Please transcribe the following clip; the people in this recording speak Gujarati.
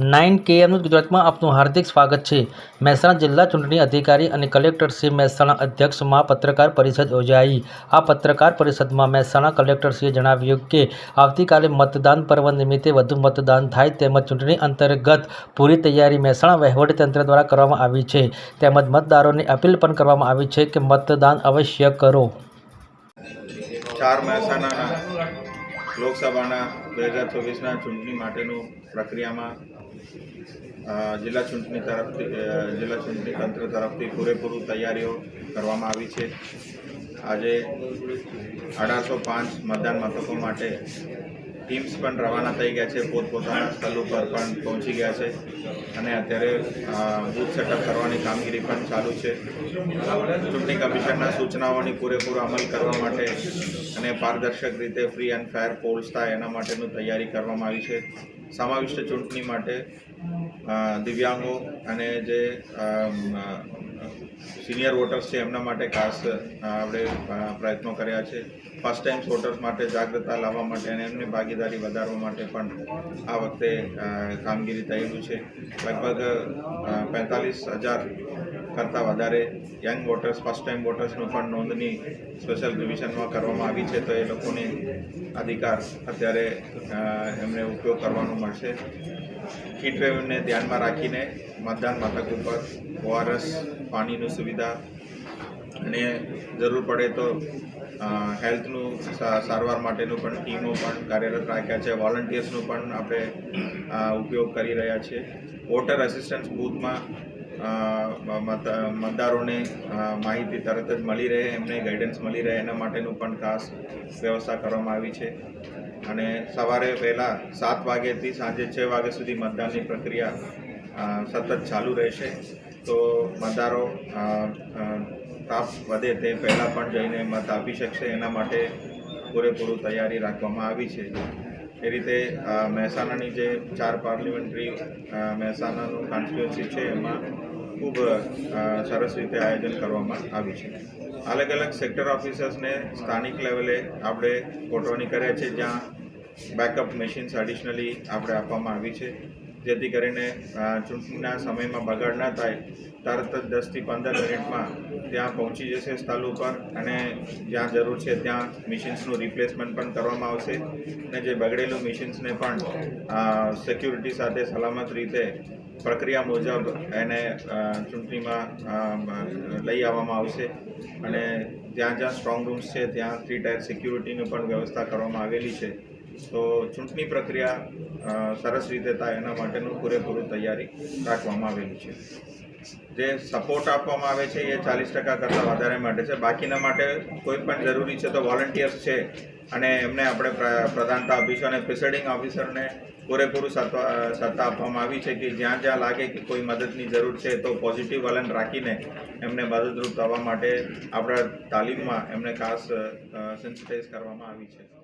નાઇન કેએમનું ગુજરાતમાં આપનું હાર્દિક સ્વાગત છે. મહેસાણા જિલ્લા ચૂંટણી અધિકારી અને કલેક્ટર મહેસાણા અધ્યક્ષમાં પત્રકાર પરિષદ યોજાઈ. આ પત્રકાર પરિષદમાં મહેસાણા કલેક્ટરશ્રીએ જણાવ્યું કે, આવતીકાલે મતદાન પર્વ નિમિત્તે વધુ મતદાન થાય તેમજ ચૂંટણી અંતર્ગત પૂરી તૈયારી મહેસાણા વહીવટીતંત્ર દ્વારા કરવામાં આવી છે. તેમજ મતદારોને અપીલ પણ કરવામાં આવી છે કે મતદાન અવશ્ય કરો. ચાર મહેસાણાના લોકસભાના બે હજાર ચોવીસના ચૂંટણી માટેનું પ્રક્રિયામાં જિલ્લા ચૂંટણી તરફથી જિલ્લા ચૂંટણી તંત્ર તરફથી પૂરેપૂરું તૈયારીઓ કરવામાં આવી છે. આજે અઢારસો પાંચ મતદાન મથકો માટે ટીમ્સ પણ રવાના થઈ ગયા છે, પોતપોતાના સ્થળ ઉપર પણ પહોંચી ગયા છે. અને અત્યારે બૂથ સેટઅપ કરવાની કામગીરી પણ ચાલુ છે. ચૂંટણી કમિશનના સૂચનાઓની પૂરેપૂરો અમલ કરવા માટે અને પારદર્શક રીતે ફ્રી એન્ડ ફાયર પોલ્સ થાય એના માટેનું તૈયારી કરવામાં આવી છે. સમાવિષ્ટ ચૂંટણી માટે દિવ્યાંગો અને જે સિનિયર વોટર્સ છે એમના માટે ખાસ આપણે પ્રયત્નો કર્યા છે. ફર્સ્ટ ટાઈમ વોટર્સ માટે જાગૃતતા લાવવા માટે અને એમની ભાગીદારી વધારવા માટે પણ આ વખતે કામગીરી થયેલું છે. લગભગ પેંતાલીસ હજાર કરતાં વધારે યંગ વોટર્સ ફર્સ્ટ ટાઈમ વોટર્સનું પણ નોંધણી સ્પેશિયલ ડિવિઝનમાં કરવામાં આવી છે. તો એ લોકોને અધિકાર અત્યારે એમને ઉપયોગ કરવાનો મળશે. કીટ વેવને ધ્યાનમાં રાખીને મતદાન મથક ઉપર ઓઆરએસ પાણીની સુવિધા અને જરૂર પડે તો હેલ્થનું સારવાર માટેનું પણ ટીમો પણ કાર્યરત રાખ્યા છે. વોલન્ટિયર્સનું પણ આપણે ઉપયોગ કરી રહ્યા છીએ વોટર અસિસ્ટન્સ બૂથમાં મત, મતદારોને માહિતી તરત જ મળી રહે, એમને ગાઈડન્સ મળી રહે, એના માટેનું પણ ખાસ વ્યવસ્થા કરવામાં આવી છે. અને સવારે વહેલા સાત વાગ્યાથી સાંજે છ વાગ્યા સુધી મતદાનની પ્રક્રિયા સતત ચાલુ રહેશે. તો મતદારો તાપ વધે તે પહેલાં પણ જઈને મત આપી શકશે. એના માટે પૂરેપૂરું તૈયારી રાખવામાં આવી છે. એ રીતે મહેસાણાની જે ચાર પાર્લિમેન્ટરી મહેસાણાનું કોન્સ્ટિટ્યુન્સી છે, એમાં ખૂબ સરસ રીતે આયોજન કરવામાં આવ્યું છે. અલગ અલગ સેક્ટર ઓફિસર્સને સ્થાનિક લેવલે આપણે ગોઠવણી કર્યા છે, જ્યાં બેકઅપ મશીન્સ એડિશનલી આપણે આપવામાં આવી છે. જેથી કરીને ચૂંટણીના સમયમાં બગાડ ના થાય, તરત જ દસથી પંદર મિનિટમાં ત્યાં પહોંચી જશે સ્થળ ઉપર અને જ્યાં જરૂર છે ત્યાં મિશિન્સનું રિપ્લેસમેન્ટ પણ કરવામાં આવશે અને જે બગડેલું મિશિન્સને પણ સિક્યુરિટી સાથે સલામત રીતે પ્રક્રિયા મુજબ એને ચૂંટણીમાં લઈ આવવામાં આવશે અને જ્યાં જ્યાં સ્ટ્રોંગ રૂમ્સ છે ત્યાં થ્રી ટાયર સિક્યુરિટીની પણ વ્યવસ્થા કરવામાં આવેલી છે. તો ચૂંટણી પ્રક્રિયા સરસ રીતે થાય એના માટેનું પૂરેપૂરું તૈયારી રાખવામાં આવેલી છે. જે સપોર્ટ આપવામાં આવે છે એ ચાલીસ ટકા કરતાં વધારે માટે છે. બાકીના માટે કોઈ પણ જરૂરી છે તો વોલન્ટિયર્સ છે અને એમને આપણે પ્ર- પ્રધાનતા આપીશું અને પ્રિસાઇડિંગ ઓફિસરને પૂરેપૂરું સત્તા સત્તા આપવામાં આવી છે કે જ્યાં જ્યાં લાગે કે કોઈ મદદની જરૂર છે તો પોઝિટિવ વલણ રાખીને એમને મદદરૂપ થવા માટે આપણા તાલીમમાં એમને ખાસ સેન્સિટાઇઝ કરવામાં આવી છે.